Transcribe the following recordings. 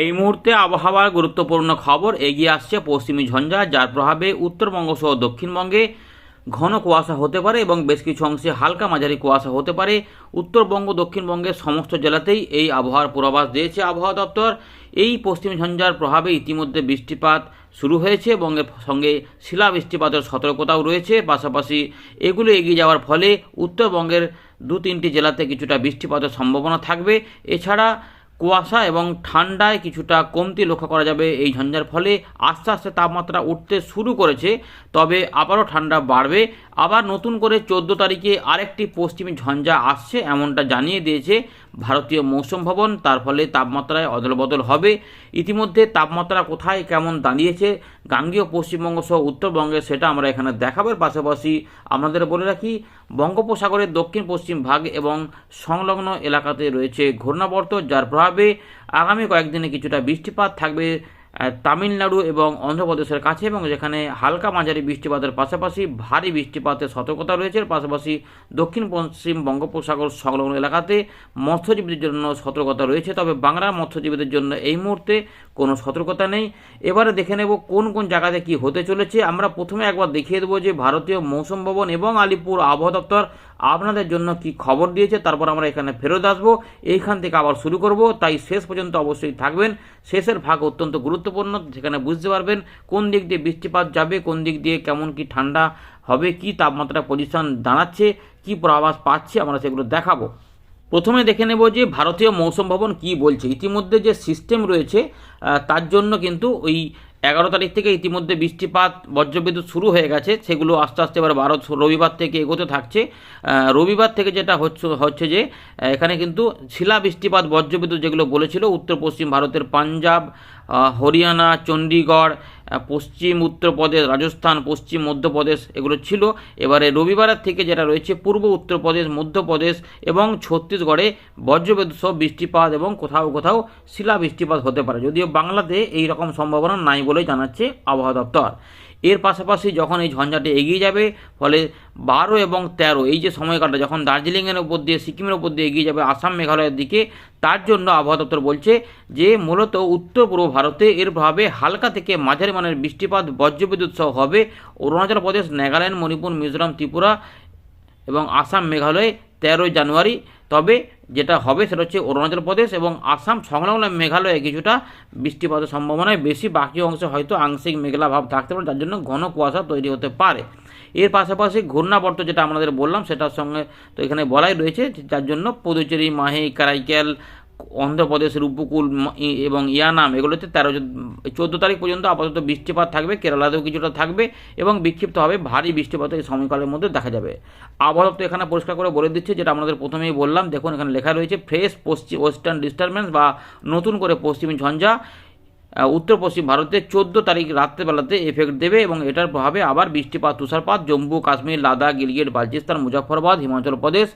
এই মুহূর্তে আবহাওয়ার গুরুত্বপূর্ণ খবর এগিয়ে আসছে পশ্চিমী ঝঞ্ঝা, যার প্রভাবে উত্তরবঙ্গ সহ দক্ষিণবঙ্গে ঘন কুয়াশা হতে পারে এবং বেশ কিছু অংশে হালকা মাঝারি কুয়াশা হতে পারে। উত্তরবঙ্গ, দক্ষিণবঙ্গের সমস্ত জেলাতেই এই আবহাওয়ার পূর্বাভাস দিয়েছে আবহাওয়া দপ্তর। এই পশ্চিমী ঝঞ্ঝার প্রভাবে ইতিমধ্যে বৃষ্টিপাত শুরু হয়েছে এবং এর সঙ্গে শিলা বৃষ্টিপাতের সতর্কতাও রয়েছে। পাশাপাশি এগুলো এগিয়ে যাওয়ার ফলে উত্তরবঙ্গের দু তিনটি জেলাতে কিছুটা বৃষ্টিপাতের সম্ভাবনা থাকবে। এছাড়া কুয়াশা এবং ঠান্ডায় কিছুটা কমতি লক্ষ্য করা যাবে। এই ঝঞ্ঝার ফলে আস্তে আস্তে তাপমাত্রা উঠতে শুরু করেছে। তবে আবারও ঠান্ডা বাড়বে। আবার নতুন করে চোদ্দ তারিখে আরেকটি পশ্চিমী ঝঞ্ঝা আসছে এমনটা জানিয়ে দিয়েছে ভারতীয় মৌসুম ভবন। তার ফলে তাপমাত্রায় অদলবদল হবে। ইতিমধ্যে তাপমাত্রা কোথায় কেমন দাঁড়িয়েছে গাঙ্গীয় পশ্চিমবঙ্গ সহ উত্তরবঙ্গে সেটা আমরা এখানে দেখাবার পাশাপাশি আমাদের বলে রাখি বঙ্গোপসাগরের দক্ষিণ, পশ্চিম ভাগ এবং সংলগ্ন এলাকাতে রয়েছে ঘূর্ণাবর্ত, যার প্রভাবে আগামী কয়েকদিনে কিছুটা বৃষ্টিপাত থাকবে তামিলনাড়ু এবং অন্ধ্রপ্রদেশের কাছে এবং যেখানে হালকা মাঝারি বৃষ্টিপাতের পাশাপাশি ভারী বৃষ্টিপাতের সতর্কতা রয়েছে। পাশাপাশি দক্ষিণ, পশ্চিম বঙ্গোপসাগর সংলগ্ন এলাকাতে মৎস্যজীবীদের জন্য সতর্কতা রয়েছে। তবে বাংলার মৎস্যজীবীদের জন্য এই মুহূর্তে কোনো সতর্কতা নেই। এবারে দেখে নেব কোন কোন জায়গাতে কি হতে চলেছে। আমরা প্রথমে একবার দেখিয়ে দেবো যে ভারতীয় মৌসুম ভবন এবং আলিপুর আবহাওয়া দপ্তর আপনাদের জন্য কি খবর দিয়েছে। তারপর আমরা এখানে ফেরত আসব। এইখান থেকে আবার শুরু করব। তাই শেষ পর্যন্ত অবশ্যই থাকবেন। শেষের ভাগ অত্যন্ত গুরুত্বপূর্ণ সেখানে বুঝতে পারবেন কোন দিক দিয়ে বৃষ্টিপাত যাবে, কোন দিক দিয়ে কেমন কি ঠান্ডা হবে, কি তাপমাত্রা পজিশন দাঁড়াচ্ছে, কি পূর্বাভাস পাচ্ছে, আমরা সেগুলো দেখাবো। প্রথমে দেখে নেব যে ভারতীয় মৌসুম ভবন কি বলছে। ইতিমধ্যে যে সিস্টেম রয়েছে তার জন্য কিন্তু ওই এগারো তারিখ থেকে ইতিমধ্যে বৃষ্টিপাত, বজ্রবিদ্যুৎ শুরু হয়ে গেছে, সেগুলো আস্তে আস্তে এবার বারো রবিবার থেকে এগোতে থাকছে। রবিবার থেকে যেটা হচ্ছে হচ্ছে যে এখানে কিন্তু শিলা বৃষ্টিপাত, বজ্রবিদ্যুৎ যেগুলো বলেছিল উত্তর পশ্চিম ভারতের পাঞ্জাব হরিয়ানা চণ্ডীগড় পশ্চিম উত্তরপ্রদেশ, রাজস্থান, পশ্চিম মধ্যপ্রদেশ এগুলো ছিল। এবারে রবিবারের থেকে যেটা রয়েছে, পূর্ব উত্তরপ্রদেশ, মধ্যপ্রদেশ এবং ছত্তিশগড়ে বজ্রবিদ্যুৎ বৃষ্টিপাত এবং কোথাও কোথাও শিলা বৃষ্টিপাত হতে পারে। যদিও বাংলাতে এই রকম সম্ভাবনা নাই বলেই জানাচ্ছে আবহাওয়া দপ্তর। এর পাশাপাশি যখন এই ঝঞ্ঝাটি এগিয়ে যাবে, ফলে বারো এবং তেরো, এই যে সময়কালটা যখন দার্জিলিংয়ের উপর দিয়ে, সিকিমের উপর দিয়ে এগিয়ে যাবে আসাম মেঘালয়ের দিকে, তার জন্য আবহাওয়া দপ্তর বলছে যে মূলত উত্তর পূর্ব ভারতে এর প্রভাবে হালকা থেকে মাঝারি মানের বৃষ্টিপাত, বজ্রবিদ্যুৎ সহ হবে। অরুণাচল প্রদেশ, নাগাল্যান্ড, মণিপুর, মিজোরাম, ত্রিপুরা এবং আসাম, মেঘালয়ে তেরোই জানুয়ারি তবে যেটা হবে সেটা হচ্ছে অরুণাচল প্রদেশ এবং আসাম সংলগ্ন মেঘালয়ে কিছুটা বৃষ্টিপাতের সম্ভাবনায় বেশি। বাকি অংশে হয়তো আংশিক মেঘলা ভাব থাকতে পারে, যার জন্য ঘন কুয়াশা তৈরি হতে পারে। এর পাশাপাশি ঘূর্ণাবর্ত যেটা আমাদের বললাম, সেটার সঙ্গে তো এখানে বলাই রয়েছে, যার জন্য পুদুচেরি মাহি কারাইকেল অন্ধ্রপ্রদেশের উপকূল এবং ইয়ানাম, এগুলোতে তেরো চোদ্দ তারিখ পর্যন্ত আপাতত বৃষ্টিপাত থাকবে, কেরালাতেও কিছুটা থাকবে এবং বিক্ষিপ্ত হবে ভারী বৃষ্টিপাত এই সময়কালের মধ্যে দেখা যাবে। আবহাওয়া তো এখানে পরিষ্কার করে বলে দিচ্ছে, যেটা আমাদের প্রথমেই বললাম। দেখুন, এখানে লেখা রয়েছে, ফ্রেশ পশ্চিম ওয়েস্টার্ন ডিস্টারবেন্স বা নতুন করে পশ্চিম ঝঞ্ঝা। উত্তর পশ্চিম ভারতে চোদ্দ তারিখ রাত্রেবেলাতে এফেক্ট দেবে এবং এটার প্রভাবে আবার বৃষ্টিপাত, তুষারপাত, জম্মু, কাশ্মীর, লাদাখ, গিলগিট, বালচিস্তান মুজাফরবাদ হিমাচল প্রদেশ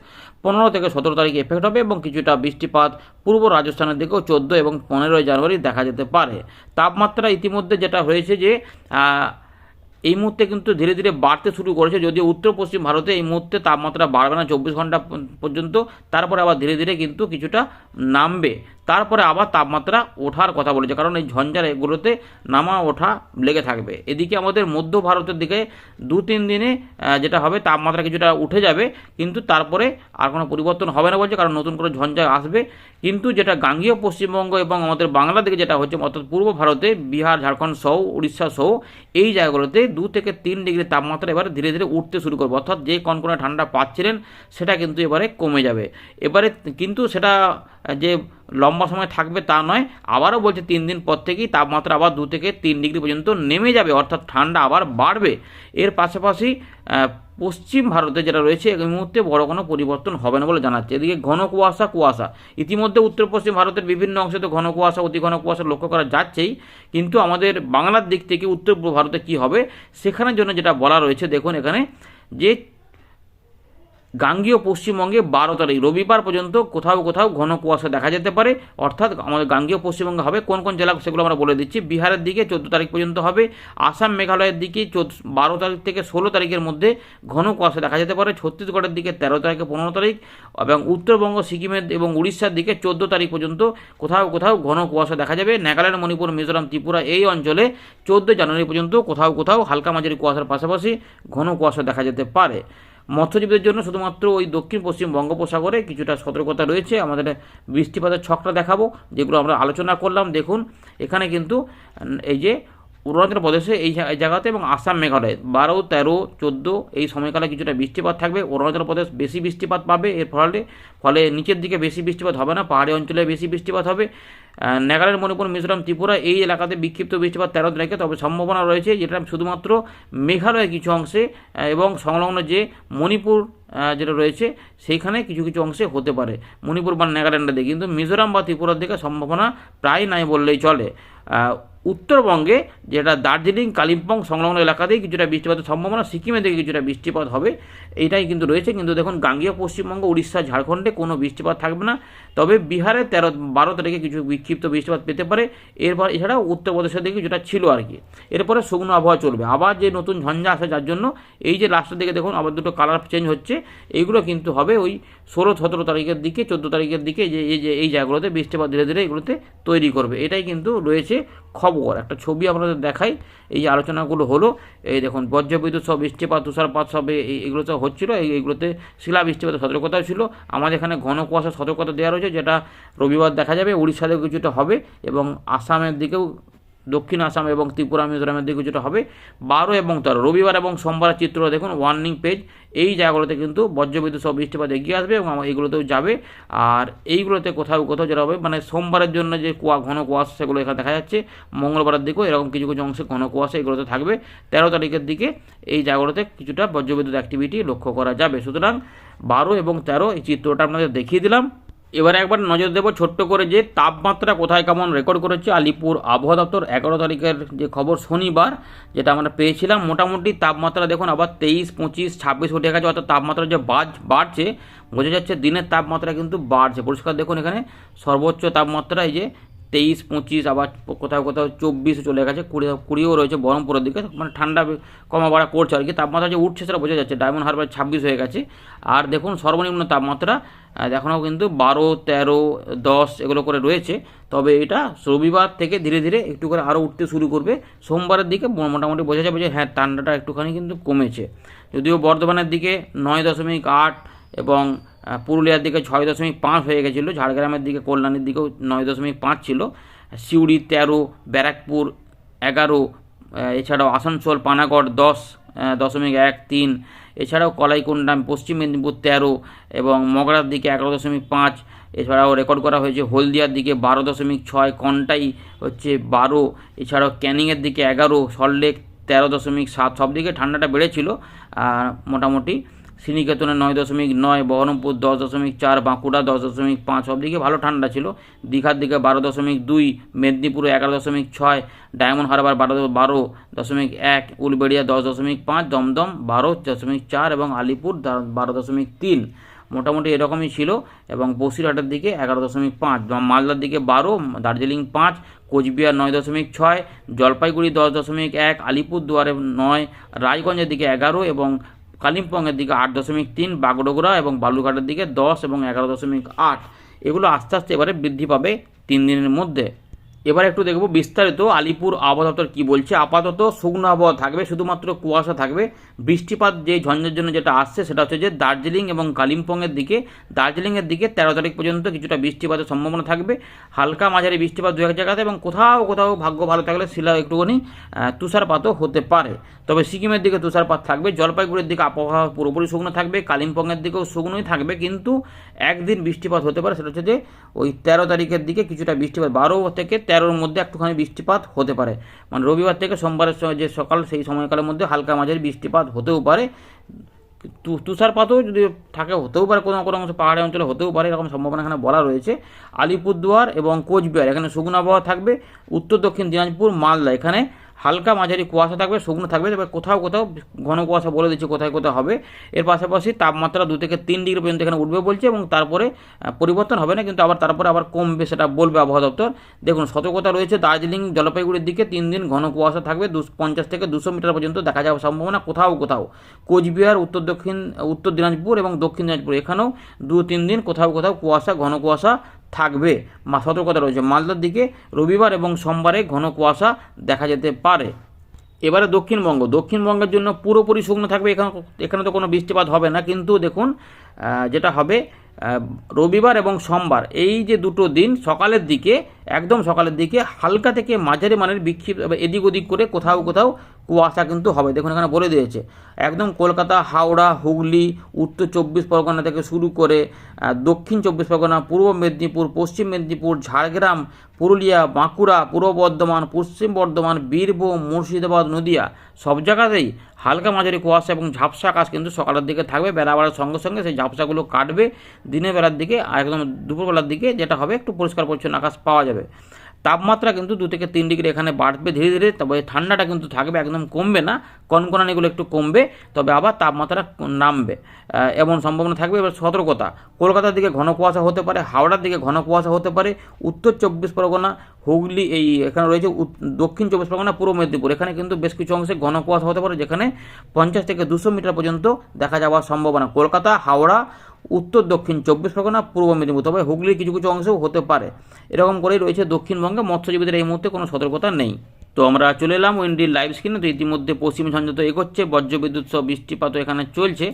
পনেরো থেকে সতেরো তারিখ এফেক্ট হবে এবং কিছুটা বৃষ্টিপাত পূর্ব রাজস্থানের দিকেও চোদ্দ এবং পনেরোই জানুয়ারি দেখা যেতে পারে। তাপমাত্রা ইতিমধ্যে যেটা হয়েছে যে এই মুহূর্তে কিন্তু ধীরে ধীরে বাড়তে শুরু করেছে। যদিও উত্তর পশ্চিম ভারতে এই মুহূর্তে তাপমাত্রা বাড়বে না চব্বিশ ঘণ্টা পর্যন্ত, তারপরে আবার ধীরে ধীরে কিন্তু কিছুটা নামবে। তারপরে আবার তাপমাত্রা ওঠার কথা বলেছে, কারণ এই ঝঞ্ঝার এগুলোতে নামা ওঠা লেগে থাকবে। এদিকে আমাদের মধ্য ভারতের দিকে দু তিন দিনে যেটা হবে তাপমাত্রা কিছুটা উঠে যাবে, কিন্তু তারপরে আর কোনো পরিবর্তন হবে না বলছে, কারণ নতুন করে ঝঞ্ঝা আসবে। কিন্তু যেটা গাঙ্গীয় পশ্চিমবঙ্গ এবং আমাদের বাংলা দিকে যেটা হচ্ছে, অর্থাৎ পূর্ব ভারতে বিহার, ঝাড়খণ্ড সহ, উড়িষ্যা সহ, এই জায়গাগুলোতে দু থেকে তিন ডিগ্রি তাপমাত্রা এবারে ধীরে ধীরে উঠতে শুরু করবে। অর্থাৎ যে কনকনে ঠান্ডা পাচ্ছিলেন, সেটা কিন্তু এবারে কমে যাবে। এবারে কিন্তু সেটা যে লম্বা সময় থাকবে তা নয়, আবারও বলছে তিন দিন পর থেকেই তাপমাত্রা আবার দু থেকে তিন ডিগ্রি পর্যন্ত নেমে যাবে, অর্থাৎ ঠান্ডা আবার বাড়বে। এর পাশাপাশি পশ্চিম ভারতে যেটা রয়েছে, এই মুহূর্তে বড় কোনো পরিবর্তন হবে না বলে জানাচ্ছে। এদিকে ঘন কুয়াশা কুয়াশা। ইতিমধ্যে উত্তর পশ্চিম ভারতের বিভিন্ন অংশে তো ঘন কুয়াশা, অতি ঘন কুয়াশা লক্ষ্য করা যাচ্ছেই। কিন্তু আমাদের বাংলার দিক থেকে উত্তর ভারতে কী হবে, সেখানের জন্য যেটা বলা রয়েছে, দেখুন এখানে, যে গাঙ্গীয় পশ্চিমবঙ্গে বারো তারিখ। রবিবার পর্যন্ত কোথাও কোথাও ঘন কুয়াশা দেখা যেতে পারে। অর্থাৎ আমাদের গাঙ্গীয় পশ্চিমবঙ্গে হবে কোন কোন জেলা, সেগুলো আমরা বলে দিচ্ছি। বিহারের দিকে চোদ্দ তারিখ পর্যন্ত হবে। আসাম মেঘালয়ের দিকে চোদ্দ, বারো তারিখ থেকে ষোলো তারিখের মধ্যে ঘন কুয়াশা দেখা যেতে পারে। ছত্তিশগড়ের দিকে তেরো তারিখে, পনেরো তারিখ এবং উত্তরবঙ্গ, সিকিমের এবং উড়িষ্যার দিকে চোদ্দ তারিখ পর্যন্ত কোথাও কোথাও ঘন কুয়াশা দেখা যাবে। নাগাল্যান্ড, মণিপুর, মিজোরাম, ত্রিপুরা এই অঞ্চলে চোদ্দ জানুয়ারি পর্যন্ত কোথাও কোথাও হালকা মাঝারি কুয়াশার পাশাপাশি ঘন কুয়াশা দেখা যেতে পারে। মৎস্যজীবীদের জন্য শুধুমাত্র ওই দক্ষিণ পশ্চিম বঙ্গোপসাগরে কিছুটা সতর্কতা রয়েছে। আমাদের বৃষ্টিপাতের ছকটা দেখাবো, যেগুলো আমরা আলোচনা করলাম। দেখুন, এখানে কিন্তু এই যে অরুণাচল প্রদেশে এই জায়গাতে এবং আসাম মেঘালয় বারো, তেরো, চোদ্দ এই সময়কালে কিছুটা বৃষ্টিপাত থাকবে। অরুণাচল প্রদেশ বেশি বৃষ্টিপাত পাবে। এর ফলে ফলে নিচের দিকে বেশি বৃষ্টিপাত হবে না, পাহাড়ি অঞ্চলে বেশি বৃষ্টিপাত হবে। নাগাল্যান্ড মণিপুর, মিজোরাম, ত্রিপুরা এই এলাকাতে বিক্ষিপ্ত বৃষ্টিপাত তেরো তারিখে। তবে সম্ভাবনা রয়েছে যেটা শুধুমাত্র মেঘালয়ের কিছু অংশে এবং সংলগ্ন যে মণিপুর যেটা রয়েছে সেইখানে কিছু কিছু অংশে হতে পারে। মণিপুর বা নাগাল্যান্ডের দিকে। কিন্তু মিজোরাম বা ত্রিপুরার দিকে সম্ভাবনা প্রায় নাই বললেই চলে। উত্তরবঙ্গে যেটা দার্জিলিং, কালিম্পং সংলগ্ন এলাকাতেই কিছুটা বৃষ্টিপাতের সম্ভাবনা সিকিমের দিকে কিছুটা বৃষ্টিপাত হবে এইটাই কিন্তু রয়েছে। কিন্তু দেখুন, গাঙ্গীয় পশ্চিমবঙ্গ, উড়িষ্যা, ঝাড়খণ্ডে কোনো বৃষ্টিপাত থাকবে না। তবে বিহারে তেরো, বারো তারিখে কিছু বিক্ষিপ্ত বৃষ্টিপাত পেতে পারে। এরপর এছাড়াও উত্তরপ্রদেশের দিকে কিছুটা ছিল আর কি। এরপরে শুকনো আবহাওয়া চলবে। আবার যে নতুন ঝঞ্ঝা আসে, যার জন্য এই যে লাস্টের দিকে দেখুন, আবার দুটো কালার চেঞ্জ হচ্ছে। এইগুলো কিন্তু হবে ওই ষোলো, সতেরো তারিখের দিকে, চোদ্দ তারিখের দিকে যে, এই যে, এই জায়গাগুলোতে বৃষ্টিপাত ধীরে ধীরে এগুলোতে তৈরি করবে। এটাই কিন্তু রয়েছে খবর। একটা ছবি আপনাদের দেখাই। এই যে আলোচনাগুলো হলো, এই দেখুন, বজ্রবিদ্যুৎ সব বৃষ্টিপাত, তুষারপাত সব এগুলো তো হচ্ছিল। এই, এইগুলোতে শিলা বৃষ্টিপাতের সতর্কতাও ছিল। আমাদের এখানে ঘন কুয়াশার সতর্কতা দেওয়া রয়েছে, যেটা রবিবার দেখা যাবে। উড়িষ্যাতেও কিছুটা হবে এবং আসামের দিকেও দক্ষিণ আসাম এবং ত্রিপুরা মিজোরামের দিকে কিছুটা হবে। বারো এবং তেরো, রবিবার এবং সোমবার চিত্র দেখুন ওয়ার্নিং পেজ এই জায়গাগুলোতে কিন্তু বজ্রবিদ্যুৎ সব বৃষ্টিপাত এগিয়ে আসবে এবং এইগুলোতেও যাবে। আর এইগুলোতে কোথাও কোথাও যেটা হবে মানে সোমবারের জন্য যে কুয়া, ঘন কুয়াশা, সেগুলো এখানে দেখা যাচ্ছে। মঙ্গলবারের দিকেও এরকম কিছু কিছু অংশে ঘন কুয়াশা এগুলোতে থাকবে। তেরো তারিখের দিকে এই জায়গাগুলোতে কিছুটা বজ্রবিদ্যুৎ অ্যাক্টিভিটি লক্ষ্য করা যাবে। সুতরাং বারো এবং তেরো, এই চিত্রটা আপনাদের দেখিয়ে দিলাম। এবারে একবার নজর দেবো ছোট্ট করে যে তাপমাত্রা কোথায় কেমন রেকর্ড করেছে আলিপুর আবহাওয়া দপ্তর। এগারো তারিখের যে খবর শনিবার, যেটা আমরা পেয়েছিলাম, মোটামুটি তাপমাত্রা দেখুন আবার তেইশ, পঁচিশ, ছাব্বিশ উঠে গেছে, অর্থাৎ তাপমাত্রা যে বাজ, বাড়ছে, বোঝা যাচ্ছে দিনের তাপমাত্রা কিন্তু বাড়ছে। পরিষ্কার দেখুন এখানে সর্বোচ্চ তাপমাত্রা এই যে তেইশ, পঁচিশ, আবার কোথাও কোথাও চব্বিশ চলে গেছে, কুড়ি, কুড়িও রয়েছে বহরমপুরের দিকে। মানে ঠান্ডা কমা বাড়া করছে আর কি। তাপমাত্রা যে উঠছে সেটা বোঝা যাচ্ছে। ডায়মন্ড হারবার ছাব্বিশ হয়ে গেছে। আর দেখুন, সর্বনিম্ন তাপমাত্রা এখনও কিন্তু বারো, তেরো, দশ এগুলো করে রয়েছে। তবে এটা রবিবার থেকে ধীরে ধীরে একটু করে আরও উঠতে শুরু করবে। সোমবারের দিকে মোটামুটি বোঝা যাবে যে হ্যাঁ ঠান্ডাটা একটুখানি কিন্তু কমেছে। যদিও বর্ধমানের দিকে নয় দশমিক আট এবং পুরুলিয়ার দিকে ছয় দশমিক পাঁচ হয়ে গেছিল, ঝাড়গ্রামের দিকে কল্যাণের দিকেও নয় দশমিক পাঁচ ছিল। সিউড়ি তেরো, ব্যারাকপুর এগারো এছাড়াও আসানসোল, পানাগড় দশ দশমিক এক তিন। এছাড়াও কলাইকুণ্ডাম পশ্চিম মেদিনীপুর তেরো এবং মগরার দিকে এগারো দশমিক পাঁচ। এছাড়াও রেকর্ড করা হয়েছে হলদিয়ার দিকে বারো দশমিক ছয়, কন্টাই হচ্ছে বারো। এছাড়াও ক্যানিংয়ের দিকে এগারো, সল্টলেক তেরো দশমিক সাত। সব দিকে ঠান্ডাটা বেড়েছিল মোটামুটি। শ্রীনিকেতনে নয় দশমিক নয়, বহরমপুর দশ দশমিক চার, বাঁকুড়া দশ দশমিক পাঁচ সব দিকে ভালো ঠান্ডা ছিল। দীঘার দিকে বারো দশমিক দুই, মেদিনীপুরে এগারো দশমিক ছয়, ডায়মন্ড হারবার বারো বারো দশমিক এক, উলবেড়িয়া দশ দশমিক পাঁচ, দমদম বারো দশমিক চার এবং আলিপুর বারো দশমিক তিন। মোটামুটি এরকমই ছিল এবং বসিরহাটের দিকে এগারো দশমিক পাঁচ মালদার দিকে বারো, দার্জিলিং পাঁচ, কোচবিহার নয় দশমিক ছয়, জলপাইগুড়ি দশ দশমিক এক আলিপুর দুয়ারে নয়, রায়গঞ্জের দিকে এগারো এবং কালিম্পংয়ের দিকে আট দশমিক তিন, বাগডোগরা এবং বালুঘাটের দিকে দশ এবং এগারো দশমিক আট। এগুলো আস্তে আস্তে এবারে বৃদ্ধি পাবে তিন দিনের মধ্যে। এবার একটু দেখব বিস্তারিত আলিপুর আবহাওয়া দপ্তর কী বলছে। আপাতত শুকনো আবহাওয়া থাকবে, শুধুমাত্র কুয়াশা থাকবে। বৃষ্টিপাত যে ঝঞ্ঝের জন্য যেটা আসছে, সেটা হচ্ছে যে দার্জিলিং এবং কালিম্পংয়ের দিকে, দার্জিলিংয়ের দিকে তেরো তারিখ পর্যন্ত কিছুটা বৃষ্টিপাতের সম্ভাবনা থাকবে। হালকা মাঝারি বৃষ্টিপাত দু এক জায়গাতে এবং কোথাও কোথাও ভাগ্য ভালো থাকলে শিলা একটুখানি তুষারপাতও হতে পারে। তবে সিকিমের দিকে তুষারপাত থাকবে, জলপাইগুড়ির দিকে আবহাওয়া পুরোপুরি শুকনো থাকবে, কালিম্পংয়ের দিকেও শুকনোই থাকবে, কিন্তু একদিন বৃষ্টিপাত হতে পারে, সেটা হচ্ছে যে ওই তেরো তারিখের দিকে কিছুটা বৃষ্টিপাত, বারো থেকে তেরোর মধ্যে একটুখানি বৃষ্টিপাত হতে পারে। মানে রবিবার থেকে সোমবারের সময় যে সকাল, সেই সময়কালের মধ্যে হালকা মাঝারি বৃষ্টিপাত হতেও পারে। তুষারপাতও যদি থাকে, হতেও পারে কোনো কোনো অংশ। পাহাড়ি অঞ্চলে হতেও পারে, এরকম সম্ভাবনা এখানে বলা রয়েছে। আলিপুরদুয়ার এবং কোচবিহার, এখানে শুকনো আবহাওয়া থাকবে। উত্তর দক্ষিণ দিনাজপুর, মালদা, এখানে হালকা মাঝারি কুয়াশা থাকবে, শুকনো থাকবে, তবে কোথাও কোথাও ঘন কুয়াশা বলে দিচ্ছে কোথায় কোথায় হবে। এর পাশাপাশি তাপমাত্রা দু থেকে তিন ডিগ্রি পর্যন্ত এখানে উঠবে বলছে এবং তারপরে পরিবর্তন হবে না, কিন্তু আবার তারপরে আবার কমবে সেটা বলবে আবহাওয়া দপ্তর। দেখুন, সতর্কতা রয়েছে, দার্জিলিং জলপাইগুড়ির দিকে তিন দিন ঘন কুয়াশা থাকবে দুশো পঞ্চাশ থেকে দুশো মিটার পর্যন্ত দেখা যাওয়ার সম্ভাবনা কোথাও কোথাও। কোচবিহার, উত্তর দক্ষিণ, উত্তর দিনাজপুর এবং দক্ষিণ দিনাজপুর, এখানেও দু তিন দিন কোথাও কোথাও কুয়াশা, ঘন কুয়াশা থাকবে। মা সতর্কতা রয়েছে। মালদার দিকে রবিবার এবং সোমবারে ঘন কুয়াশা দেখা যেতে পারে। এবারে দক্ষিণবঙ্গ। দক্ষিণবঙ্গের জন্য পুরোপুরি শুকনো থাকবে। এখানে এখানে তো কোনো বৃষ্টিপাত হবে না। কিন্তু দেখুন যেটা হবে রবিবার এবং সোমবার, এই যে দুটো দিন, সকালের দিকে, একদম সকালের দিকে, হালকা থেকে মাঝারি মানের বিক্ষিপ্ত, এদিক ওদিক করে কোথাও কোথাও কুয়াশা কিন্তু হবে। দেখুন এখানে বলে দিয়েছে, একদম কলকাতা, হাওড়া, হুগলি, উত্তর চব্বিশ পরগনা থেকে শুরু করে দক্ষিণ চব্বিশ পরগনা, পূর্ব মেদিনীপুর, পশ্চিম মেদিনীপুর, ঝাড়গ্রাম, পুরুলিয়া, বাঁকুড়া, পূর্ব বর্ধমান, পশ্চিম বর্ধমান, বীরভূম, মুর্শিদাবাদ, নদিয়া, সব জায়গাতেই হালকা মাঝারি কুয়াশা এবং ঝাপসা আকাশ কিন্তু সকালের দিকে থাকবে। বেলা বাড়ার সঙ্গে সঙ্গে সেই ঝাপসাগুলো কাটবে। দিনের বেলার দিকে আর একদম দুপুরবেলার দিকে যেটা হবে, একটু পরিষ্কার পরিচ্ছন্ন আকাশ পাওয়া যাবে। তাপমাত্রা কিন্তু দু থেকে তিন ডিগ্রি এখানে বাড়বে ধীরে ধীরে, তবে ঠান্ডাটা কিন্তু থাকবে একদম কমবে না, কনকনানিগুলো একটু কমবে, তবে আবার তাপমাত্রা নামবে। এমন সম্ভাবনা থাকবে। এবার সতর্কতা, কলকাতার দিকে ঘন কুয়াশা হতে পারে, হাওড়ার দিকে ঘন কুয়াশা হতে পারে, উত্তর চব্বিশ পরগনা, হুগলি এই এখানে রয়েছে দক্ষিণ চব্বিশ পরগনা, পূর্ব মেদিনীপুর, এখানে কিন্তু বেশ কিছু অংশে ঘন কুয়াশা হতে পারে, যেখানে পঞ্চাশ থেকে দুশো মিটার পর্যন্ত দেখা যাওয়ার সম্ভাবনা। কলকাতা, হাওড়া উত্তর, দক্ষিণ, চব্বিশ পরগনা, পূর্ব মেদিনীপুর। তবে হুগলির কিছু কিছু অংশেও হতে পারে। এরকম করেই রয়েছে দক্ষিণবঙ্গে মৎস্যজীবীদের এই মুহূর্তে কোনো সতর্কতা নেই। তো আমরা চলে এলাম উইন্ডির লাইভ স্ক্রিনে, তো ইতিমধ্যে পশ্চিম তো এগোচ্ছে, বজ্রবিদ্যুৎ সহ বৃষ্টিপাতও এখানে চলছে।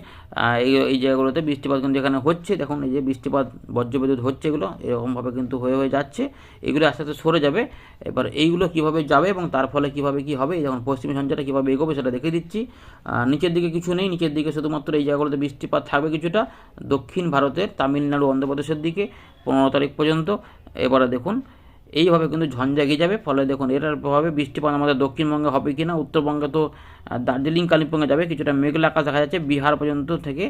এই এই জায়গাগুলোতে বৃষ্টিপাত কিন্তু এখানে হচ্ছে। দেখুন, এই যে বৃষ্টিপাত, বজ্রবিদ্যুৎ হচ্ছে এগুলো, এরকমভাবে কিন্তু হয়ে হয়ে যাচ্ছে। এগুলো আস্তে আস্তে সরে যাবে। এবার এইগুলো কীভাবে যাবে এবং তার ফলে কীভাবে কি হবে, এই যখন পশ্চিম ঝঞ্ঝাটা কীভাবে এগোবে সেটা দেখিয়ে দিচ্ছি। নিচের দিকে কিছু নেই, নিচের দিকে শুধুমাত্র এই জায়গাগুলোতে বৃষ্টিপাত থাকবে কিছুটা, দক্ষিণ ভারতের, তামিলনাড়ু, অন্ধ্রপ্রদেশের দিকে, পনেরো তারিখ পর্যন্ত। এবারে দেখুন এইভাবে কিন্তু ঝঞ্ঝা এগিয়ে যাবে। ফলে দেখুন এটার প্রভাবে বৃষ্টিপাত আমাদের দক্ষিণবঙ্গে হবে কি না, উত্তরবঙ্গে তো দার্জিলিং, কালিম্পংয়ে যাবে। কিছুটা মেঘলা আকাশ দেখা যাচ্ছে, বিহার পর্যন্ত থেকে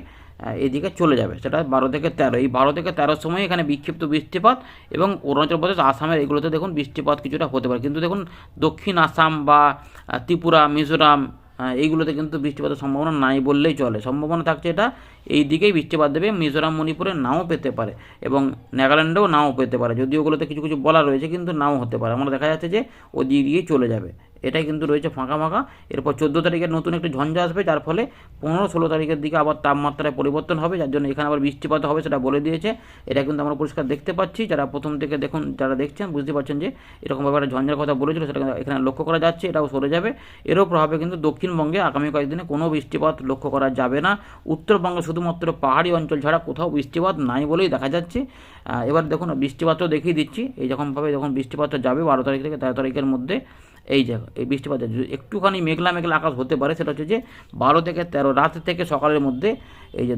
এদিকে চলে যাবে। সেটা বারো থেকে তেরো। এই বারো থেকে তেরোর সময় এখানে বিক্ষিপ্ত বৃষ্টিপাত এবং অরুণাচল প্রদেশ, আসামের এগুলোতে দেখুন বৃষ্টিপাত কিছুটা হতে পারে। কিন্তু দেখুন, দক্ষিণ আসাম বা ত্রিপুরা, মিজোরাম এইগুলোতে কিন্তু বৃষ্টিপাতের সম্ভাবনা নাই বললেই চলে। সম্ভাবনা থাকছে এটা এই দিকেই বৃষ্টিপাত দেবে, মিজোরাম, মণিপুরে নাও পেতে পারে এবং নাগাল্যান্ডেও নাও পেতে পারে। যদিও ওগুলোতে কিছু কিছু বলা রয়েছে, কিন্তু নাও হতে পারে। আমরা দেখা যাচ্ছে যে ওদিক দিয়েই চলে যাবে। এটাই কিন্তু রয়েছে ফাঁকা ফাঁকা। এরপর চোদ্দ তারিখের নতুন একটি ঝঞ্ঝা আসবে, যার ফলে পনেরো, ষোলো তারিখের দিকে আবার তাপমাত্রায় পরিবর্তন হবে, যার জন্য এখানে আবার বৃষ্টিপাত হবে সেটা বলে দিয়েছে। এটা কিন্তু আমরা পরিষ্কার দেখতে পাচ্ছি। যারা প্রথম থেকে দেখুন, যারা দেখছেন, বুঝতে পারছেন যে এরকমভাবে একটা ঝঞ্ঝার কথা বলেছিল, সেটা এখানে লক্ষ্য করা যাচ্ছে, এটাও সরে যাবে। এরও প্রভাবে কিন্তু দক্ষিণবঙ্গে আগামী কয়েকদিনে কোনো বৃষ্টিপাত লক্ষ্য করা যাবে না। উত্তরবঙ্গে শুধুমাত্র পাহাড়ি অঞ্চল ছাড়া কোথাও বৃষ্টিপাত নাই বলেই দেখা যাচ্ছে। এবার দেখুন, বৃষ্টিপাতও দেখিয়ে দিচ্ছি। এই যখনভাবে যখন বৃষ্টিপাতটা যাবে বারো তারিখ থেকে তেরো তারিখের মধ্যে, এই জায়গা এই বৃষ্টিপাতের যদি একটুখানি মেঘলা মেঘলা আকাশ হতে পারে, সেটা হচ্ছে যে বারো থেকে তেরো, রাত থেকে সকালের মধ্যে এই যে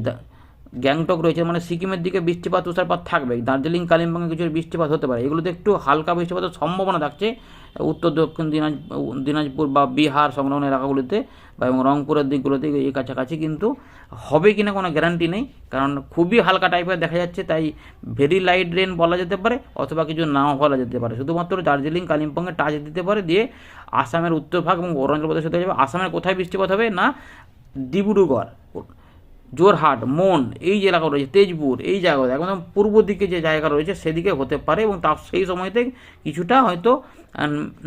গ্যাংটক রয়েছে মানে সিকিমের দিকে বৃষ্টিপাত, তুষারপাত থাকবে। দার্জিলিং, কালিম্পংয়ে কিছু বৃষ্টিপাত হতে পারে। এগুলোতে একটু হালকা বৃষ্টিপাতের সম্ভাবনা থাকছে। উত্তর, দক্ষিণ দিনাজ, দিনাজপুর বা বিহার সংলগ্ন এলাকাগুলিতে বা এবং রংপুরের দিকগুলোতে এই কাছাকাছি কিন্তু হবে কি না কোনো গ্যারান্টি নেই। কারণ খুবই হালকা টাইপের দেখা যাচ্ছে, তাই ভেরি লাইট রেন বলা যেতে পারে অথবা কিছু নাও বলা যেতে পারে। শুধুমাত্র দার্জিলিং, কালিম্পংয়ে টাচ দিতে পারে, দিয়ে আসামের উত্তর ভাগ এবং অরুণাচল প্রদেশ হতে যাবে আসামের কোথায় বৃষ্টিপাত হবে না? ডিব্রুগড়। জোরহাট মন এই যে এলাকা রয়েছে, তেজপুর, এই জায়গা একদম পূর্ব দিকে যে জায়গা রয়েছে সেদিকে হতে পারে এবং তার সেই সময়তে কিছুটা হয়তো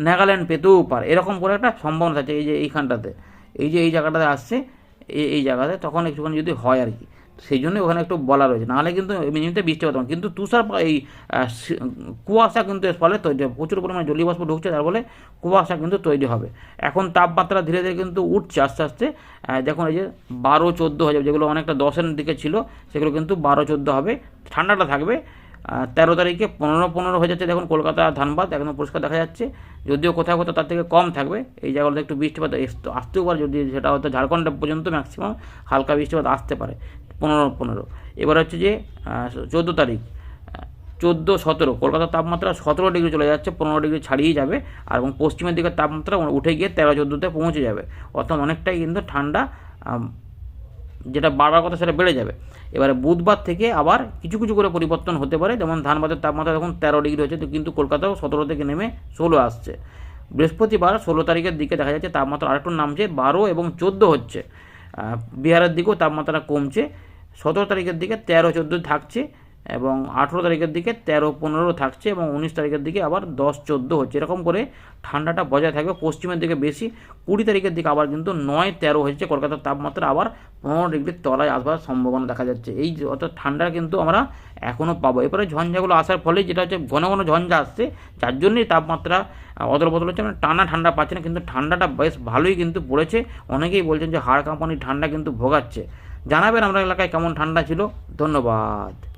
নাগাল্যান্ড পেতেও পারে। এরকম করে একটা সম্ভাবনা আছে এই যে এইখানটাতে। এই যে এই জায়গাটাতে আসছে, এই এই জায়গাতে তখন একটুখানি যদি হয় আর কি। সেই জন্য ওখানে একটু বলা রয়েছে। নাহলে কিন্তু এমনিতে বৃষ্টিপাত হবে। কিন্তু তুষার, এই কুয়াশা কিন্তু এর ফলে তৈরি হবে। প্রচুর পরিমাণে জলীয় বাষ্প ঢুকছে তার ফলে কুয়াশা কিন্তু তৈরি হবে। এখন তাপমাত্রা ধীরে ধীরে কিন্তু উঠছে আস্তে আস্তে। দেখুন এই যে বারো, চোদ্দ হয়ে যাবে, যেগুলো অনেকটা দশের দিকে ছিল, সেগুলো কিন্তু বারো, চোদ্দ হবে। ঠান্ডাটা থাকবে। তেরো তারিখে পনেরো পনেরো হয়ে যাচ্ছে। দেখুন কলকাতা ধানবাদ একদম পরিষ্কার দেখা যাচ্ছে। যদিও কোথাও কোথাও তার থেকে কম থাকবে। এই জায়গাগুলোতে একটু বৃষ্টিপাত আসতেও পারে। যদি সেটা হয়তো ঝাড়খণ্ড পর্যন্ত ম্যাক্সিমাম হালকা বৃষ্টিপাত আসতে পারে। পনেরো পনেরো। এবার হচ্ছে যে চোদ্দ তারিখ। চোদ্দ, সতেরো। কলকাতার তাপমাত্রা সতেরো ডিগ্রি চলে যাচ্ছে, পনেরো ডিগ্রি ছাড়িয়ে যাবে। আর এবং পশ্চিমের দিকের তাপমাত্রা উঠে গিয়ে তেরো, চোদ্দোতে পৌঁছে যাবে। অর্থাৎ অনেকটাই কিন্তু ঠান্ডা যেটা বাড়বার কথা সেটা বেড়ে যাবে। এবারে বুধবার থেকে আবার কিছু কিছু করে পরিবর্তন হতে পারে। যেমন ধানবাদের তাপমাত্রা এখন তেরো ডিগ্রি হচ্ছে কিন্তু কলকাতাও সতেরো থেকে নেমে ষোলো আসছে। বৃহস্পতিবার ষোলো তারিখের দিকে দেখা যাচ্ছে তাপমাত্রা আরেকটু নামছে, বারো এবং চোদ্দ হচ্ছে। বিহারের দিকেও তাপমাত্রা কমছে। সতেরো তারিখের দিকে তেরো চোদ্দ থাকছে এবং আঠেরো তারিখের দিকে তেরো পনেরো থাকছে এবং উনিশ তারিখের দিকে আবার দশ চোদ্দ হচ্ছে। এরকম করে ঠান্ডাটা বজায় থাকবে। পশ্চিমের দিকে বেশি, কুড়ি তারিখের দিকে আবার কিন্তু নয় তেরো হচ্ছে কলকাতার তাপমাত্রা আবার পনেরো ডিগ্রির তলায় আসবার সম্ভাবনা দেখা যাচ্ছে। এই অর্থাৎ ঠান্ডা কিন্তু আমরা এখনও পাবো। এরপরে ঝঞ্ঝাগুলো আসার ফলে যেটা হচ্ছে ঘন ঘন ঝঞ্ঝা আসছে, যার জন্যই তাপমাত্রা অদল বদল হচ্ছে। মানে টানা ঠান্ডা পাচ্ছে না, কিন্তু ঠান্ডাটা বেশ ভালোই কিন্তু পড়েছে। অনেকেই বলছেন যে হাড় কাঁপানি ঠান্ডা কিন্তু ভোগাচ্ছে। জানাবেন আমরা এলাকায় কেমন ঠান্ডা ছিল। ধন্যবাদ।